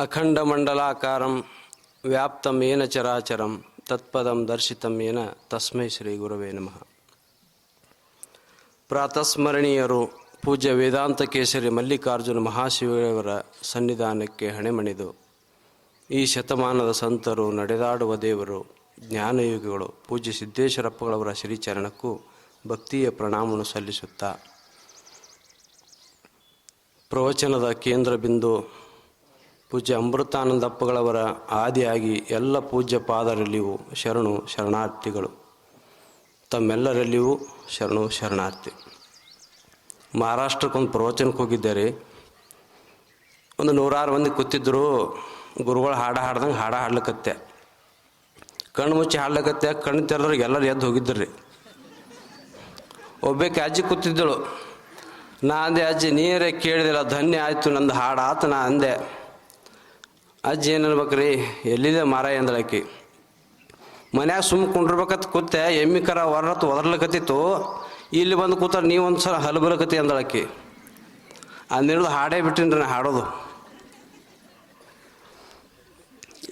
ಅಖಂಡಮಂಡಲಾಕಾರಂ ವ್ಯಾಪ್ತಂ ಏನ ಚರಾಚರಂ ತತ್ಪದಂ ದರ್ಶಿತಂ ಏನ ತಸ್ಮೈ ಶ್ರೀ ಗುರವೇ ನಮಃ ಪ್ರಾತಸ್ಮರಣೀಯರು ಪೂಜ್ಯ ವೇದಾಂತ ಕೇಸರಿ ಮಲ್ಲಿಕಾರ್ಜುನ ಮಹಾಶಿವರವರ ಸನ್ನಿಧಾನಕ್ಕೆ ಹಣೆಮಣಿದು। ಈ ಶತಮಾನದ ಸಂತರು, ನಡೆದಾಡುವ ದೇವರು, ಜ್ಞಾನಯೋಗಿಗಳು ಪೂಜ್ಯ ಸಿದ್ದೇಶ್ವರಪ್ಪಗಳವರ ಶ್ರೀಚರಣಕ್ಕೂ ಭಕ್ತಿಯ ಪ್ರಣಾಮವನ್ನು ಸಲ್ಲಿಸುತ್ತಾ। ಪ್ರವಚನದ ಕೇಂದ್ರ ಬಿಂದು ಪೂಜ್ಯ ಅಮೃತಾನಂದಪ್ಪಗಳವರ ಆದಿಯಾಗಿ ಎಲ್ಲ ಪೂಜ್ಯ ಪಾದರಲ್ಲಿಯೂ ಶರಣು ಶರಣಾರ್ಥಿಗಳು. ತಮ್ಮೆಲ್ಲರಲ್ಲಿಯೂ ಶರಣು ಶರಣಾರ್ಥಿ. ಮಹಾರಾಷ್ಟ್ರಕ್ಕೊಂದು ಪ್ರವಚನಕ್ಕೆ ಹೋಗಿದ್ದಾರೆ. ಒಂದು ನೂರಾರು ಮಂದಿ ಕೂತಿದ್ದರು ಗುರುಗಳು ಹಾಡ ಹಾಡ್ದಂಗೆ ಹಾಡ ಹಾಡ್ಲಕತ್ತೆ. ಕಣ್ಣು ಮುಚ್ಚಿ ಹಾಡ್ಲಕತ್ತೆ, ಕಣ್ಣು ತೆರೆದ್ರಿಗೆ ಎಲ್ಲರೂ ಎದ್ದು ಹೋಗಿದ್ದರು ಒಬ್ಬಾಕೆ ಅಜ್ಜಿ ಕೂತಿದ್ದಳು. ನಾ ಅಂದೆ ಅಜ್ಜಿ, ನೀರೇ ಕೇಳಿದಿಲ್ಲ, ಧನ್ಯ ಆಯಿತು ನಂದು ಹಾಡಾತು ನಾ ಅಂದೆ. ಅಜ್ಜಿ ಏನು ಅನ್ಬೇಕ್ರಿ ಎಲ್ಲಿದೆ ಮಾರಾಯ ಅಂದಳಕಿ ಮನ್ಯಾಗ ಸುಮ್ಮ ಕುಂಡಿರ್ಬೇಕತ್ ಕೂತೆ ಎಮ್ಮಿ ಕರ ಹೊರತು ಒದರ್ಲಕತ್ತಿತ್ತು. ಇಲ್ಲಿ ಬಂದು ಕೂತಾರ ನೀವು ಒಂದು ಸಲ ಹಲ್ಬಲಕತಿ ಅಂದಳಕಿ ಅಂದಿರೋದು ಹಾಡೇ ಬಿಟ್ಟಿನ್ರಿ ನಾ ಹಾಡೋದು.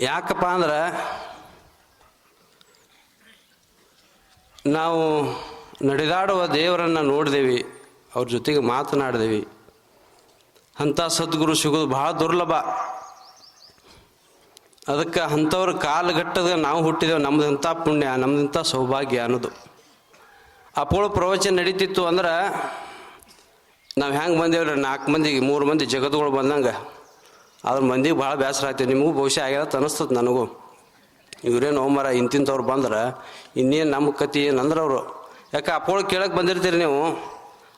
ಯಾಕಪ್ಪ ಅಂದ್ರೆ ನಾವು ನಡೆದಾಡುವ ದೇವರನ್ನು ನೋಡಿದೆವಿ, ಅವ್ರ ಜೊತೆಗೆ ಮಾತನಾಡಿದೆವಿ. ಅಂಥ ಸದ್ಗುರು ಸಿಗೋದು ಭಾಳ ದುರ್ಲಭ. ಅದಕ್ಕೆ ಅಂಥವ್ರ ಕಾಲಘಟ್ಟದ ನಾವು ಹುಟ್ಟಿದೇವೆ, ನಮ್ದಂಥ ಪುಣ್ಯ, ನಮ್ದಂಥ ಸೌಭಾಗ್ಯ ಅನ್ನೋದು. ಅಪೋಳು ಪ್ರವಚನ ನಡೀತಿತ್ತು ಅಂದ್ರೆ ನಾವು ಹೆಂಗೆ ಬಂದೇವ್ರಿ? ನಾಲ್ಕು ಮಂದಿಗೆ, ಮೂರು ಮಂದಿ ಜಗತ್ಗಳು ಬಂದಂಗೆ. ಅದ್ರ ಮಂದಿಗೆ ಭಾಳ ಬೇಸರ ಆಯ್ತು, ನಿಮಗೂ ಭವಿಷ್ಯ ಆಗ್ಯದ ಅನಿಸ್ತದೆ ನನಗೂ. ಇವ್ರೇನು ಹೋಮರ ಇಂತಿಂಥವ್ರು ಬಂದ್ರೆ ಇನ್ನೇನು ನಮ್ಮ ಕತಿ ಏನಂದ್ರೆ ಅವರು. ಯಾಕೆ ಅಪೋಳು ಕೇಳಕ್ಕೆ ಬಂದಿರ್ತೀರಿ ನೀವು?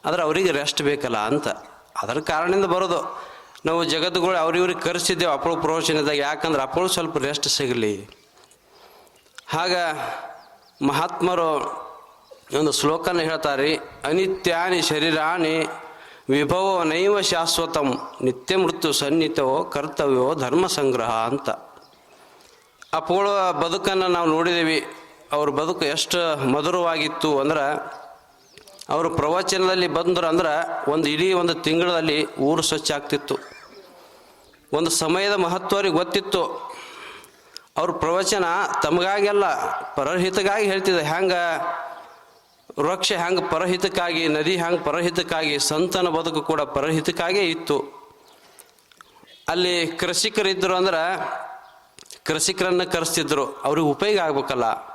ಆದ್ರೆ ಅವರಿಗೆ ರೆಸ್ಟ್ ಬೇಕಲ್ಲ ಅಂತ. ಅದರ ಕಾರಣದಿಂದ ಬರೋದು. ನಾವು ಜಗತ್ತುಗಳು ಅವ್ರಿವ್ರಿಗೆ ಕರೆಸಿದ್ದೇವೆ ಅಪ್ಪಳು ಪ್ರವಚನದಾಗ ಯಾಕಂದ್ರೆ ಅಪ್ಪಳು ಸ್ವಲ್ಪ ರೆಸ್ಟ್ ಸಿಗಲಿ. ಆಗ ಮಹಾತ್ಮರು ಒಂದು ಶ್ಲೋಕನ ಹೇಳ್ತಾರೆ, ಅನಿತ್ಯಾನಿ ಶರೀರಾಣಿ ವಿಭವ ನೈವ ಶಾಶ್ವತಂ ನಿತ್ಯ ಮೃತ್ಯು ಸನ್ನಿತವೋ ಕರ್ತವ್ಯವೋ ಧರ್ಮ ಸಂಗ್ರಹ ಅಂತ. ಅಪ್ಪಳ ಬದುಕನ್ನು ನಾವು ನೋಡಿದ್ದೀವಿ. ಅವ್ರ ಬದುಕು ಎಷ್ಟು ಮಧುರವಾಗಿತ್ತು ಅಂದ್ರೆ ಅವರು ಪ್ರವಚನದಲ್ಲಿ ಬಂದರು ಅಂದ್ರೆ ಒಂದು ಇಡೀ ಒಂದು ತಿಂಗಳಲ್ಲಿ ಊರು ಸ್ವಚ್ಛ ಆಗ್ತಿತ್ತು. ಒಂದು ಸಮಯದ ಮಹತ್ವ ಅವ್ರಿಗೆ ಗೊತ್ತಿತ್ತು. ಅವ್ರ ಪ್ರವಚನ ತಮಗಾಗೆಲ್ಲ ಪರಹಿತಗಾಗಿ ಹೇಳ್ತಿದ್ದೆ ಹ್ಯಾಂಗೆ? ವೃಕ್ಷ ಹ್ಯಾಂಗೆ ಪರಹಿತಕ್ಕಾಗಿ, ನದಿ ಹ್ಯಾಂಗೆ ಪರಹಿತಕ್ಕಾಗಿ, ಸಂತನ ಬದುಕು ಕೂಡ ಪರಹಿತಕ್ಕಾಗೇ ಇತ್ತು. ಅಲ್ಲಿ ಕೃಷಿಕರಿದ್ದರು ಅಂದ್ರೆ ಕೃಷಿಕರನ್ನು ಕರೆಸ್ತಿದ್ರು. ಅವ್ರಿಗೆ ಉಪಯೋಗ ಆಗ್ಬೇಕಲ್ಲ.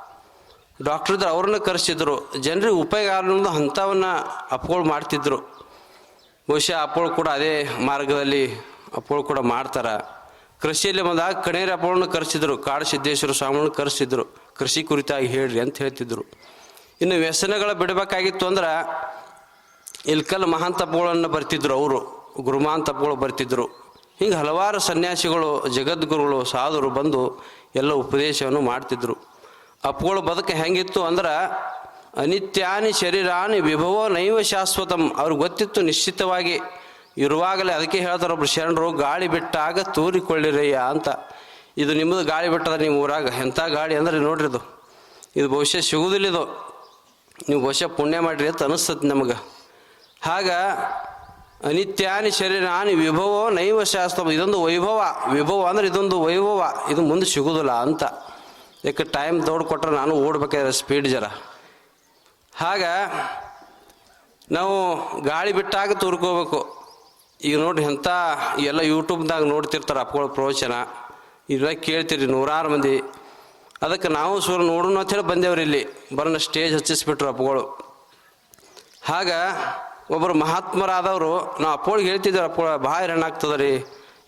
ಡಾಕ್ಟರ್ ಇದ್ರೆ ಅವ್ರನ್ನ ಕರೆಸಿದ್ರು. ಜನರಿಗೆ ಉಪಯೋಗ ಅನ್ನೋದು ಅಂಥವನ್ನ ಅಪ್ಗಳು ಮಾಡ್ತಿದ್ರು. ಬಹುಶಃ ಅಪ್ಪಗಳು ಕೂಡ ಅದೇ ಮಾರ್ಗದಲ್ಲಿ ಅಪ್ಪೋಳ್ ಕೂಡ ಮಾಡ್ತಾರೆ. ಕೃಷಿಯಲ್ಲಿ ಬಂದಾಗ ಕಣೇರಿ ಅಪ್ಪಳನ್ನ ಕರೆಸಿದ್ರು. ಕಾಡು ಸಿದ್ದೇಶ್ವರ ಸ್ವಾಮಿಗಳನ್ನ ಕರೆಸಿದ್ರು. ಕೃಷಿ ಕುರಿತಾಗಿ ಹೇಳ್ರಿ ಅಂತ ಹೇಳ್ತಿದ್ರು. ಇನ್ನು ವ್ಯಸನಗಳ ಬಿಡಬೇಕಾಗಿತ್ತು ಅಂದ್ರೆ ಇಲ್ಕಲ್ ಮಹಾಂತಪ್ಪಗಳನ್ನು ಬರ್ತಿದ್ರು ಅವರು. ಗುರುಮಾಂತಪ್ಪಗಳು ಬರ್ತಿದ್ರು. ಹಿಂಗೆ ಹಲವಾರು ಸನ್ಯಾಸಿಗಳು, ಜಗದ್ಗುರುಗಳು, ಸಾಧುರು ಬಂದು ಎಲ್ಲ ಉಪದೇಶವನ್ನು ಮಾಡ್ತಿದ್ರು. ಅಪ್ಪುಗಳು ಬದುಕು ಹೆಂಗಿತ್ತು ಅಂದ್ರೆ ಅನಿತ್ಯಾನಿ ಶರೀರಾನಿ ವಿಭವೋ ನೈವ ಶಾಶ್ವತಂ. ಅವ್ರಿಗೆ ಗೊತ್ತಿತ್ತು ನಿಶ್ಚಿತವಾಗಿ ಇರುವಾಗಲೇ ಅದಕ್ಕೆ ಹೇಳ್ತಾರೆ ಒಬ್ರು ಶರಣರು, ಗಾಳಿ ಬಿಟ್ಟಾಗ ತೂರಿಕೊಳ್ಳಿರಯ್ಯ ಅಂತ. ಇದು ನಿಮ್ಮದು ಗಾಳಿ ಬಿಟ್ಟದ ನಿಮ್ಮ ಊರಾಗ ಎಂಥ ಗಾಳಿ ಅಂದ್ರೆ ನೋಡ್ರಿ ಇದು. ಇದು ಬಹುಶಃ ಸಿಗುವುದಿಲ್ಲ ಇದು. ನೀವು ಬಹುಶಃ ಪುಣ್ಯ ಮಾಡಿರಿ ಅಂತ ಅನಿಸ್ತದೆ ನಮಗೆ. ಹಾಗ ಅನಿತ್ಯಾನಿ ಶರೀರಾನಿ ವಿಭವೋ ನೈವ ಶಾಸ್ತ್ರ ಇದೊಂದು ವೈಭವ. ವಿಭವ ಅಂದ್ರೆ ಇದೊಂದು ವೈಭವ. ಇದು ಮುಂದೆ ಸಿಗುವುದಿಲ್ಲ ಅಂತ. ಯಾಕೆ ಟೈಮ್ ದೌಡ್ ಕೊಟ್ಟರೆ ನಾನು ಓಡ್ಬೇಕಾದ್ರೆ ಸ್ಪೀಡ್ ಜರ. ಹಾಗ, ನಾವು ಗಾಳಿ ಬಿಟ್ಟಾಗ ತುರ್ಕೋಬೇಕು. ಈಗ ನೋಡ್ರಿ ಎಂಥ ಎಲ್ಲ ಯೂಟ್ಯೂಬ್ದಾಗ ನೋಡ್ತಿರ್ತಾರೆ ಅಪ್ಗಳ, ಪ್ರವಚನ. ಇವೆಲ್ಲ ಕೇಳ್ತೀರಿ ನೂರಾರು ಮಂದಿ. ಅದಕ್ಕೆ ನಾವು ಸುರ ನೋಡೋಣ ಅಂತ ಹೇಳಿ ಬಂದೇವ್ರಿ ಇಲ್ಲಿ. ಬರೋಣ ಸ್ಟೇಜ್ ಹಚ್ಚಿಸ್ಬಿಟ್ರು ಅಪ್ಪಗಳು ಆಗ ಒಬ್ಬರು ಮಹಾತ್ಮರಾದವರು, ನಾವು ಅಪ್ಪಳಿಗೆ ಹೇಳ್ತಿದ್ದೇವೆ ಅಪ್ಪಳ ಭಾಳ ಹೈರಾಣಾಗ್ತದ ರೀ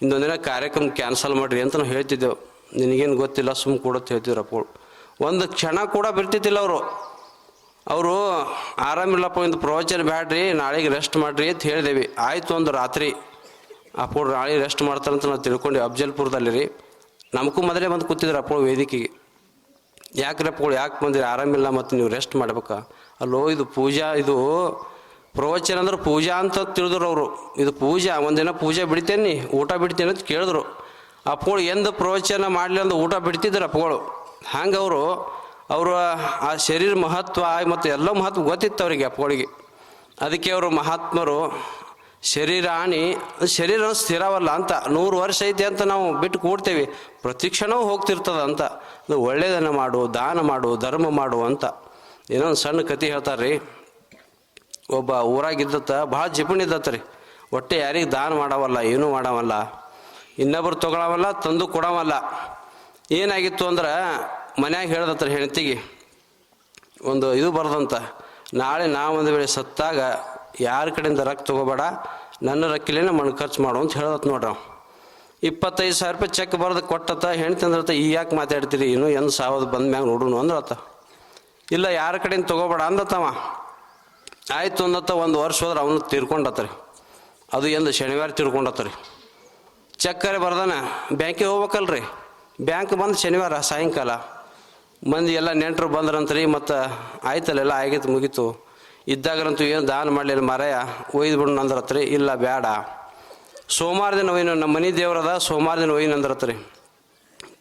ಇನ್ನೊಂದಿನ ಕಾರ್ಯಕ್ರಮ ಕ್ಯಾನ್ಸಲ್ ಮಾಡಿರಿ ಅಂತ ನಾವು ಹೇಳ್ತಿದ್ದೆವು. ನಿನಗೇನು ಗೊತ್ತಿಲ್ಲ ಸುಮ್ಮ ಕೂಡ ಹೇಳ್ತಿದ್ರು ಅಪ್ಪಗಳು ಒಂದು ಕ್ಷಣ ಕೂಡ ಬರ್ತಿದ್ದಿಲ್ಲ ಅವರು. ಅವರು, ಆರಾಮಿಲ್ಲಪ್ಪ, ಇಂದು ಪ್ರವಚನ ಬ್ಯಾಡ್ರಿ, ನಾಳೆಗೆ ರೆಸ್ಟ್ ಮಾಡಿರಿ ಅಂತ ಹೇಳಿದೇವಿ. ಆಯಿತು ಒಂದು ರಾತ್ರಿ. ಅಪ್ಪ ನಾಳೆ ರೆಸ್ಟ್ ಮಾಡ್ತಾರಂತ ನಾವು ತಿಳ್ಕೊಂಡು ಅಫ್ಜಲ್ಪುರದಲ್ಲಿ ರೀ ನಮಗೂ ಮೊದಲೇ ಬಂದು ಕೂತಿದ್ರು ಅಪ್ಪ ವೇದಿಕೆಗೆ. ಯಾಕ್ರಿ ಅಪ್ಪಗಳು ಯಾಕೆ ಬಂದಿರಿ? ಆರಾಮಿಲ್ಲ, ಮತ್ತು ನೀವು ರೆಸ್ಟ್ ಮಾಡ್ಬೇಕಾ? ಅಲ್ಲೋ, ಇದು ಪೂಜಾ, ಇದು ಪ್ರವಚನ ಅಂದ್ರೆ ಪೂಜಾ ಅಂತ ತಿಳಿದ್ರು ಅವರು. ಇದು ಪೂಜಾ, ಒಂದಿನ ಪೂಜೆ ಬಿಡ್ತೇನೆ, ಊಟ ಬಿಡ್ತೇನೆ ಅಂತ ಕೇಳಿದ್ರು. ಅಪ್ಪಗಳು ಎಂದು ಪ್ರವಚನ ಮಾಡಲಿ ಅಂದ್ರೆ ಊಟ ಬಿಡ್ತಿದ್ರು ಅಪ್ಪಗಳು. ಹಂಗೆ ಅವರು ಅವರು ಆ ಶರೀರ ಮಹತ್ವ ಮತ್ತು ಎಲ್ಲ ಮಹತ್ವ ಗೊತ್ತಿತ್ತು ಅವರಿಗೆ ಅಪ್ಪಗಳಿಗೆ. ಅದಕ್ಕೆ ಅವರು ಮಹಾತ್ಮರು ಶರೀರ ಆಣಿ ಶರೀರ ಸ್ಥಿರವಲ್ಲ ಅಂತ, ನೂರು ವರ್ಷ ಐತೆ ಅಂತ ನಾವು ಬಿಟ್ಟು ಕೂಡ್ತೇವೆ, ಪ್ರತಿ ಕ್ಷಣವೂ ಹೋಗ್ತಿರ್ತದ ಅಂತ. ಒಳ್ಳೆಯದನ್ನು ಮಾಡು, ದಾನ ಮಾಡು, ಧರ್ಮ ಮಾಡು ಅಂತ. ಏನೋ ಒಂದು ಸಣ್ಣ ಕತೆ ಹೇಳ್ತಾರೆ ರೀ ಒಬ್ಬ ಊರಾಗಿದ್ದತ್ತ ಭಾಳ ಜಿಪಣಿ ಇದ್ದತ್ತ ರೀ. ಒಟ್ಟೆ ಯಾರಿಗೆ ದಾನ ಮಾಡವಲ್ಲ, ಏನೂ ಮಾಡವಲ್ಲ. ಇನ್ನೊಬ್ರು ತಗೊಳವಲ್ಲ, ತಂದು ಕೊಡವಲ್ಲ. ಏನಾಗಿತ್ತು ಅಂದ್ರೆ, ಮನ್ಯಾಗ ಹೇಳ್ದತ್ರ ಹೆಂಡತಿಗೆ, ಒಂದು ಇದು ಬರ್ದಂತ, ನಾಳೆ ನಾ ಒಂದು ವೇಳೆ ಸತ್ತಾಗ ಯಾರ ಕಡೆಯಿಂದ ರೊಕ್ಕ ತೊಗೋಬೇಡ, ನನ್ನ ರೊಕ್ಕಿಲೇನೆ ಮಣ್ಣು ಖರ್ಚು ಮಾಡು ಅಂತ ಹೇಳ್ದತ್ ನೋಡ್ರಿ ಇಪ್ಪತ್ತೈದು ಸಾವಿರ ರೂಪಾಯಿ ಚೆಕ್ ಬರ್ದು ಕೊಟ್ಟತ್ತ ಹೆಣ್ತಿ ಅಂದ್ರತ ಈ ಯಾಕೆ ಮಾತಾಡ್ತೀರಿ? ಇನ್ನೂ ಎಂದು ಸಾವಿರದ ಬಂದ ಮ್ಯಾಗ ನೋಡೋಣ ಅಂದ್ರತ ಇಲ್ಲ, ಯಾರ ಕಡೆಯಿಂದ ತೊಗೋಬೇಡ ಅಂದತ್ತವ ಆಯ್ತು ಅಂದತ್ತ, ಒಂದು ವರ್ಷ ಹೋದ್ರೆ ಅವನು ತೀರ್ಕೊಂಡತ್ತರಿ ಅದು ಎಂದು ಶನಿವಾರ ತೀರ್ಕೊಂಡತ್ತರಿ ಚೆಕ್ಕರೆ ಬರ್ದಾನ. ಬ್ಯಾಂಕಿಗೆ ಹೋಗ್ಬೇಕಲ್ರಿ. ಬ್ಯಾಂಕ್ ಬಂದು ಶನಿವಾರ, ಸಾಯಂಕಾಲ. ಮಂದಿ ಎಲ್ಲ ನೆಂಟರು ಬಂದ್ರಂತ್ರಿ ಮತ್ತು ಆಯ್ತಲ್ಲ ಎಲ್ಲ ಆಗಿತ್ತು, ಮುಗೀತು. ಇದ್ದಾಗರಂತೂ ಏನು ದಾನ ಮಾಡಲಿಲ್ಲ ಮಾರಾಯ. ಒಯ್ದು ಅಂದ್ರತ್ರಿ ಇಲ್ಲ ಬೇಡ ಸೋಮವಾರ ದಿನ ಒಯ್ನು, ನಮ್ಮ ಮನೆ ದೇವ್ರದ ಸೋಮವಾರ ದಿನ ಒಯ್ನು ಅಂದ್ರತ್ರಿ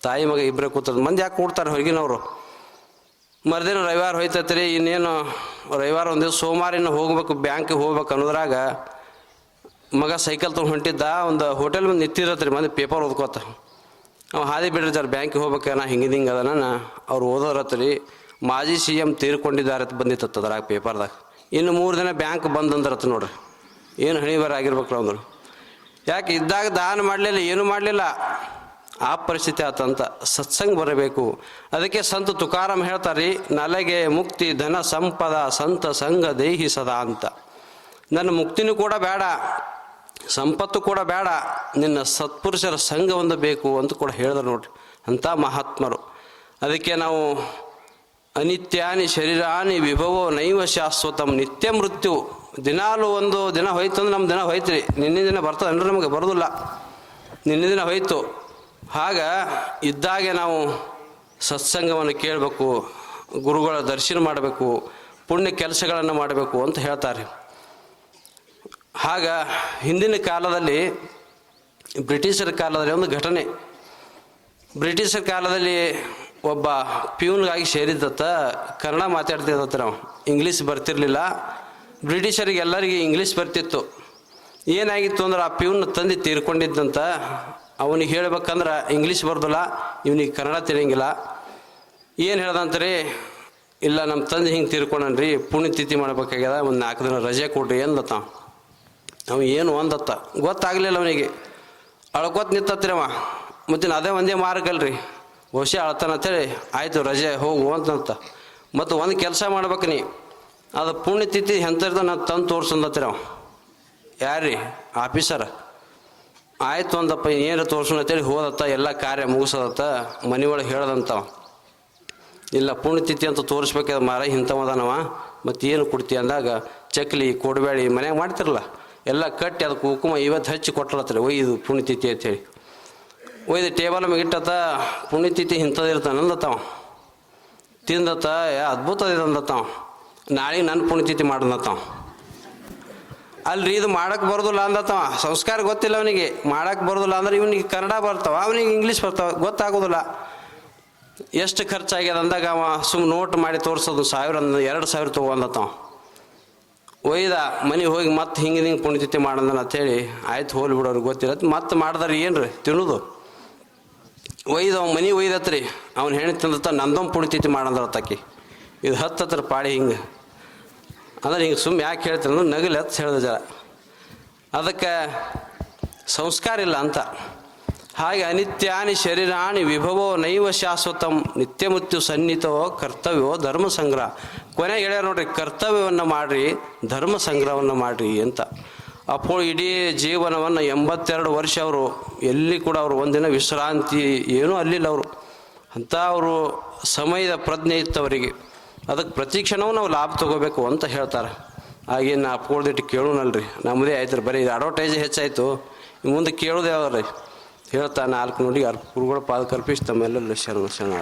ತಾಯಿ ಮಗ ಇಬ್ಬರೇ ಕೂತದ. ಮಂದಿ ಯಾಕೆ ಕೂಡ್ತಾರೆ ಹೊರಗಿನವರು? ಮರುದಿನ ರವಿವಾರ ಹೋಯ್ತತ್ರಿ. ಇನ್ನೇನು ರವಿವಾರ ಒಂದು ಸೋಮವಾರ ಇನ್ನು ಹೋಗ್ಬೇಕು, ಬ್ಯಾಂಕಿಗೆ ಹೋಗ್ಬೇಕು ಅನ್ನೋದ್ರಾಗ ಮಗ ಸೈಕಲ್ ತೊಗೊಂಡು ಹೊಂಟಿದ್ದ, ಒಂದು ಹೋಟೆಲ್ ಮುಂದೆ ನಿಂತಿರತ್ರಿ ಮಂದಿ ಪೇಪರ್ ಓದ್ಕೋತ. ಅವ ಹಾದಿ ಬಿಡ್ರಿ ಸರ್ ಬ್ಯಾಂಕಿಗೆ ಹೋಗ್ಬೇಕು ನಾ ಹಿಂಗೆ ಹಿಂಗೆ ಅದನ ಅವ್ರು ಓದೋರತ್ರಿ ಮಾಜಿ ಸಿ ಎಂ ತೀರ್ಕೊಂಡಿದ್ದಾರೆ ಬಂದಿತ್ತು ಅದ್ರಾಗ ಪೇಪರ್ದಾಗ ಇನ್ನು ಮೂರು ದಿನ ಬ್ಯಾಂಕ್ ಬಂದ್ ಅಂದ್ರತ್ ನೋಡ್ರಿ. ಏನು ಹಣಿ ಬರ ಅಂದ್ರು ಯಾಕೆ ಇದ್ದಾಗ ದಾನ ಮಾಡಲಿಲ್ಲ, ಏನು ಮಾಡಲಿಲ್ಲ. ಆ ಪರಿಸ್ಥಿತಿ ಆತಂತ. ಸತ್ಸಂಗ ಬರಬೇಕು. ಅದಕ್ಕೆ ಸಂತ ತುಕಾರಾಮ್ ಹೇಳ್ತಾರೆ, ನಲಗೆ ಮುಕ್ತಿ, ಧನ ಸಂಪದ, ಸಂತ ಸಂಘ ದೇಹಿ ಸದಾ ಅಂತ. ನನ್ನ ಮುಕ್ತಿನೂ ಕೂಡ ಬೇಡ. ಸಂಪತ್ತು ಕೂಡ ಬೇಡ. ನಿನ್ನ ಸತ್ಪುರುಷರ ಸಂಘ ಒಂದು ಬೇಕು ಅಂತ ಕೂಡ ಹೇಳಿದ್ರು ನೋಡ್ರಿ. ಅಂಥ ಮಹಾತ್ಮರು. ಅದಕ್ಕೆ ನಾವು ಅನಿತ್ಯಾನಿ ಶರೀರಾನಿ ವಿಭವೋ ನೈವ ಶಾಶ್ವತಂ ನಿತ್ಯ ಮೃತ್ಯು. ದಿನಾಲು ಒಂದು ದಿನ ಹೋಯ್ತು ಅಂದ್ರೆ ನಮ್ಮ ದಿನ ಹೋಯ್ತ್ರಿ. ನಿನ್ನೆ ದಿನ ಬರ್ತದೆ ಅಂದ್ರೆ ನಮಗೆ ಬರೋದಿಲ್ಲ. ನಿನ್ನೆ ದಿನ ಹೋಯ್ತು. ಆಗ ಇದ್ದಾಗೆ ನಾವು ಸತ್ಸಂಗವನ್ನು ಕೇಳಬೇಕು, ಗುರುಗಳ ದರ್ಶನ ಮಾಡಬೇಕು, ಪುಣ್ಯ ಕೆಲಸಗಳನ್ನು ಮಾಡಬೇಕು ಅಂತ ಹೇಳ್ತಾರೆ. ಆಗ ಹಿಂದಿನ ಕಾಲದಲ್ಲಿ ಬ್ರಿಟಿಷರ ಕಾಲದಲ್ಲಿ ಒಂದು ಘಟನೆ. ಬ್ರಿಟಿಷರ ಕಾಲದಲ್ಲಿ ಒಬ್ಬ ಪ್ಯೂನ್ಗಾಗಿ ಸೇರಿದ್ದತ್ತ ಕನ್ನಡ ಮಾತಾಡ್ತಿದ್ದತ್ತ ನಾವು. ಇಂಗ್ಲೀಷ್ ಬರ್ತಿರ್ಲಿಲ್ಲ. ಬ್ರಿಟಿಷರಿಗೆ ಎಲ್ಲರಿಗೆ ಇಂಗ್ಲೀಷ್ ಬರ್ತಿತ್ತು. ಏನಾಗಿತ್ತು ಅಂದ್ರೆ ಆ ಪ್ಯೂನ್ ತಂದು ತೀರ್ಕೊಂಡಿದ್ದಂತ, ಅವನಿಗೆ ಹೇಳ್ಬೇಕಂದ್ರೆ ಇಂಗ್ಲೀಷ್ ಬರ್ದಲ್ಲ, ಇವನಿಗೆ ಕನ್ನಡ ತಿಳಿಯಂಗಿಲ್ಲ. ಏನು ಹೇಳ್ದಂತ್ರಿ, ಇಲ್ಲ ನಮ್ಮ ತಂದೆ ಹಿಂಗೆ ತೀರ್ಕೊಂಡನ್ರಿ, ಪುಣ್ಯತಿಥಿ ಮಾಡ್ಬೇಕಾಗ್ಯದ, ಒಂದು ನಾಲ್ಕು ದಿನ ರಜೆ ಕೊಡ್ರಿ ಅಂದತ್ತ ಅವ ಏನು ಒಂದತ್ತ? ಗೊತ್ತಾಗಲಿಲ್ಲ ಅವನಿಗೆ. ಅಳ್ಕೊತ ನಿಂತತ್ರಿ ಅವ. ಮತ್ತಿನ ಅದೇ ಒಂದೇ ಮಾರ್ಗ ಅಲ್ರಿ. ಬಹುಶಃ ಅಳ್ತಾನ ಅಂತೇಳಿ, ಆಯಿತು ರಜೆ, ಹೋಗು ಅಂತ ಮತ್ತು ಒಂದು ಕೆಲಸ ಮಾಡ್ಬೇಕು ನೀ. ಅದು ಪುಣ್ಯತಿಥಿ ಎಂಥದ್ದು ನಾನು ತಂದು ತೋರ್ಸಂದತ್ರಿ ಅವ. ಯಾರ್ರಿ? ಆಫೀಸರ. ಆಯ್ತು ಒಂದಪ್ಪ ಏನು ತೋರ್ಸೋಣ ಅಂತೇಳಿ ಹೋದತ್ತ, ಎಲ್ಲ ಕಾರ್ಯ ಮುಗಿಸೋದತ್ತ ಮನೆ ಒಳಗೆ ಹೇಳ್ದಂತವ ಇಲ್ಲ ಪುಣ್ಯತಿಥಿ ಅಂತ ತೋರಿಸ್ಬೇಕಾದ ಮಾರ ಇಂಥವದನವ. ಮತ್ತೇನು ಕೊಡ್ತಿ ಅಂದಾಗ, ಚಕ್ಲಿ ಕೊಡಬೇಳಿ ಮನ್ಯಾಗ ಮಾಡ್ತಿರಲ್ಲ ಎಲ್ಲ ಕಟ್ಟಿ ಅದಕ್ಕೆ ಕುಂಕುಮ ಇವತ್ತು ಹಚ್ಚಿ ಕೊಟ್ಟಲತ್ರಿ ಒಯ್ದು ಪುಣ್ಯತಿಥಿ ಅಂತೇಳಿ. ಒಯ್ದು ಟೇಬಲ್ ಮ್ಯಾಗ ಇಟ್ಟತ್ತ, ಪುಣ್ಯತಿಥಿ ಇಂಥದಿರ್ತಾನೆ ಅಂದತ್ತವ. ತಿಂದತ್ತ ಅದ್ಭುತ ಇದೆ ಅಂದತ್ತವ. ನಾಳೆ ನನ್ನ ಪುಣ್ಯತಿಥಿ ಮಾಡಂದತ್ತವ. ಅಲ್ರಿ, ಇದು ಮಾಡಕ್ಕೆ ಬರೋದಿಲ್ಲ ಅಂದತ್ತವ. ಸಂಸ್ಕಾರ ಗೊತ್ತಿಲ್ಲ ಅವನಿಗೆ. ಮಾಡಕ್ಕೆ ಬರೋದಿಲ್ಲ ಅಂದ್ರೆ ಇವನಿಗೆ ಕನ್ನಡ ಬರ್ತಾವ, ಅವನಿಗೆ ಇಂಗ್ಲೀಷ್ ಬರ್ತಾವ, ಗೊತ್ತಾಗೋದಿಲ್ಲ. ಎಷ್ಟು ಖರ್ಚಾಗ್ಯದ ಅಂದಾಗ ಅವ ಸುಮ್ ನೋಟ್ ಮಾಡಿ ತೋರಿಸೋದು, ಸಾವಿರ, ಎರಡು ಸಾವಿರ ತೊಗೊಂಡತ್ತವ ಒಯ್ದ ಮನೆಗೆ ಹೋಗಿ ಮತ್ತೆ ಹಿಂಗೆ ಹಿಂಗೆ ಪುಣ್ಯತಿಥಿ ಮಾಡಂದನ ಅಂತೇಳಿ ಆಯ್ತು ಹೋಲಿ ಬಿಡೋರು ಗೊತ್ತಿರತ್ತೆ ಮತ್ತೆ ಮಾಡ್ದಾರ ಏನು ರೀ ತಿನ್ನೋದು? ಒಯ್ದು ಅವ್ನ ಮನೆ ಒಯ್ದತ್ರಿ. ಅವ್ನು ಹೆಣ್ಣು ತಿಂದತ್ತ ನಂದೊಂದು ಪುಣ್ಯತಿಥಿ ಮಾಡಂದ್ರತ್ತಾಕಿ ಇದು ಹತ್ತತ್ರ ಪಾಳಿ ಹಿಂಗೆ. ಅಂದ್ರೆ ಹಿಂಗೆ ಸುಮ್ಮನೆ ಯಾಕೆ ಹೇಳ್ತಾರೆ ಅಂದ್ರೆ ನಗಲಿ ಹತ್ತು ಹೇಳಿದ ಜರ. ಅದಕ್ಕೆ ಸಂಸ್ಕಾರ ಇಲ್ಲ ಅಂತ. ಹಾಗೆ ಅನಿತ್ಯಾನಿ ಶರೀರಾಣಿ ವಿಭವೋ ನೈವ ಶಾಶ್ವತಂ ನಿತ್ಯ ಮೃತ್ಯು ಸನ್ನಿತವೋ ಕರ್ತವ್ಯವೋ ಧರ್ಮ ಸಂಗ್ರಹ. ಕೊನೆಗೆ ಹೇಳ್ಯಾರ ನೋಡ್ರಿ, ಕರ್ತವ್ಯವನ್ನು ಮಾಡಿರಿ, ಧರ್ಮ ಸಂಗ್ರಹವನ್ನು ಮಾಡಿರಿ ಅಂತ. ಅಪ್ಪೋ, ಇಡೀ ಜೀವನವನ್ನು ಎಂಬತ್ತೆರಡು ವರ್ಷ ಅವರು, ಎಲ್ಲಿ ಕೂಡ ಅವರು ಒಂದಿನ ವಿಶ್ರಾಂತಿ ಏನೂ ಅಲ್ಲಿಲ್ಲ ಅವರು. ಅಂಥ ಅವರು ಸಮಯದ ಪ್ರಜ್ಞೆ ಇತ್ತು ಅವರಿಗೆ ಅದಕ್ಕೆ ಪ್ರತಿ ಕ್ಷಣವೂ ನಾವು ಲಾಭ ತಗೋಬೇಕು ಅಂತ ಹೇಳ್ತಾರೆ. ಆಗೇನು ನಾ ಅಪ್ಕೊಳ್ದಿಟ್ಟು ಕೇಳೋಣಲ್ರಿ ನಮ್ಮದೇ ಆಯ್ತು ರೀ ಬರೀ ಇದು ಅಡ್ವರ್ಟೈಸ್ ಹೆಚ್ಚಾಯಿತು. ಮುಂದೆ ಕೇಳೋದು ರೀ ಹೇಳ್ತಾ ನಾಲ್ಕು ನೋಡಿ ಗುರುಗಳ ಪಾದ ಕಲ್ಪಿಸಿ ತಮ್ಮೆಲ್ಲ ಶರಣ ಶರಣ